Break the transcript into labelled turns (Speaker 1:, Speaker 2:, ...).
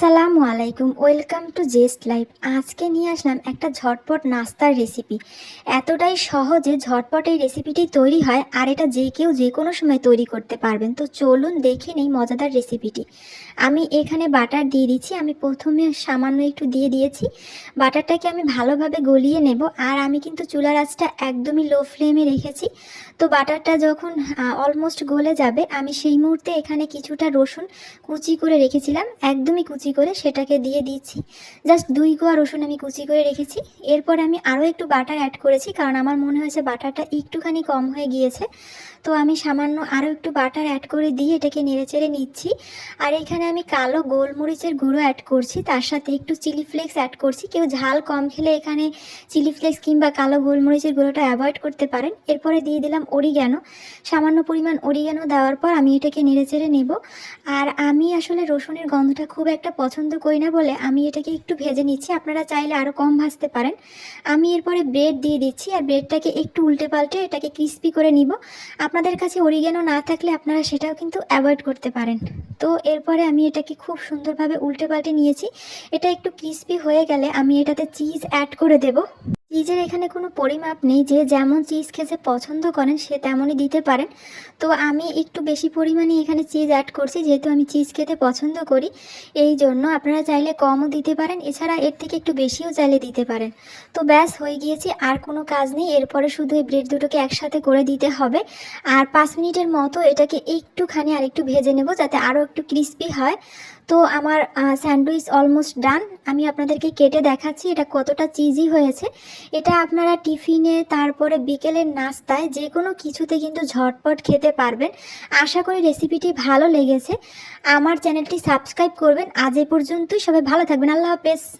Speaker 1: সালামু আলাইকুম, welcome to জেস্ট life. আজকে নিয়ে আসলাম একটা ঝটপট নাস্তার রেসিপি। এতটাই সহজে ঝটপট এই রেসিপিটি তৈরি হয় আর এটা যে কেউ যে কোনো সময় তৈরি করতে পারবেন। তো চলুন দেখে নেই মজাদার রেসিপিটি। আমি এখানে বাটার দিয়ে দিচ্ছি, আমি প্রথমে সামান্য একটু দিয়ে দিয়েছি। বাটারটাকে আমি ভালোভাবে গলিয়ে নেব আর আমি কিন্তু চুলার আঁচটা একদমই লো ফ্লেমে রেখেছি। তো বাটারটা যখন অলমোস্ট গলে যাবে, আমি সেই মুহূর্তে এখানে কিছুটা রসুন কুচি করে রেখেছিলাম, একদমই কুচি করে সেটাকে দিয়ে দিচ্ছি। জাস্ট দুই কোয়া রসুন আমি কুচি করে রেখেছি। এরপর আমি আরও একটু বাটার অ্যাড করেছি, কারণ আমার মনে হয়েছে বাটারটা একটুখানি কম হয়ে গিয়েছে। তো আমি সামান্য আরও একটু বাটার অ্যাড করে দিয়ে এটাকে নেড়েচেড়ে নিচ্ছি। আর এখানে আমি কালো গোলমরিচের গুঁড়ো অ্যাড করছি, তার সাথে একটু চিলি ফ্লেক্স অ্যাড করছি। কেউ ঝাল কম খেলে এখানে চিলি ফ্লেক্স কিংবা কালো গোলমরিচের গুঁড়োটা অ্যাভয়েড করতে পারেন। এরপরে দিয়ে দিলাম অরিগ্যানো সামান্য পরিমাণ অরিগ্যানো দেওয়ার পর আমি এটাকে নেড়েচেড়ে নেব। আর আমি আসলে রসুনের গন্ধটা খুব একটা পছন্দ করি না বলে আমি এটাকে একটু ভেজে নিচ্ছি। আপনারা চাইলে আরও কম ভাজতে পারেন। আমি এরপরে ব্রেড দিয়ে দিচ্ছি আর ব্রেডটাকে একটু উল্টে পাল্টে এটাকে ক্রিস্পি করে নিব। আপনাদের কাছে অরিগেনো না থাকলে আপনারা সেটাও কিন্তু অ্যাভয়েড করতে পারেন। তো এরপরে আমি এটাকে খুব সুন্দরভাবে উল্টে পাল্টে নিয়েছি। এটা একটু ক্রিস্পি হয়ে গেলে আমি এটাতে চিজ অ্যাড করে দেব। চিজের এখানে কোনো পরিমাপ নেই, যে যেমন চিজ খেতে পছন্দ করেন সে তেমনই দিতে পারেন। তো আমি একটু বেশি পরিমাণে এখানে চিজ অ্যাড করছি, যেহেতু আমি চিজ খেতে পছন্দ করি, এই জন্য আপনারা চাইলে কমও দিতে পারেন, এছাড়া এর থেকে একটু বেশিও চাইলে দিতে পারেন। তো ব্যাস, হয়ে গিয়েছে, আর কোনো কাজ নেই, এরপরে শুধু এই ব্রেড দুটোকে একসাথে করে দিতে হবে। আর পাঁচ মিনিটের মতো এটাকে একটুখানি আর একটু ভেজে নেব, যাতে আরও একটু ক্রিস্পি হয়। তো আমার স্যান্ডউইচ অলমোস্ট ডান আমি আপনাদেরকে কেটে দেখাচ্ছি, এটা কতটা চিজি হয়েছে। এটা আপনারা টিফিনে, তারপরে বিকেলের নাস্তায় যে কোনো কিছুতে কিন্তু ঝটপট খেতে পারবেন। আশা করি রেসিপিটি ভালো লেগেছে। আমার চ্যানেলটি সাবস্ক্রাইব করবেন। আজ এ পর্যন্তই। সবাই ভালো থাকবেন। আল্লাহ হাফেজ।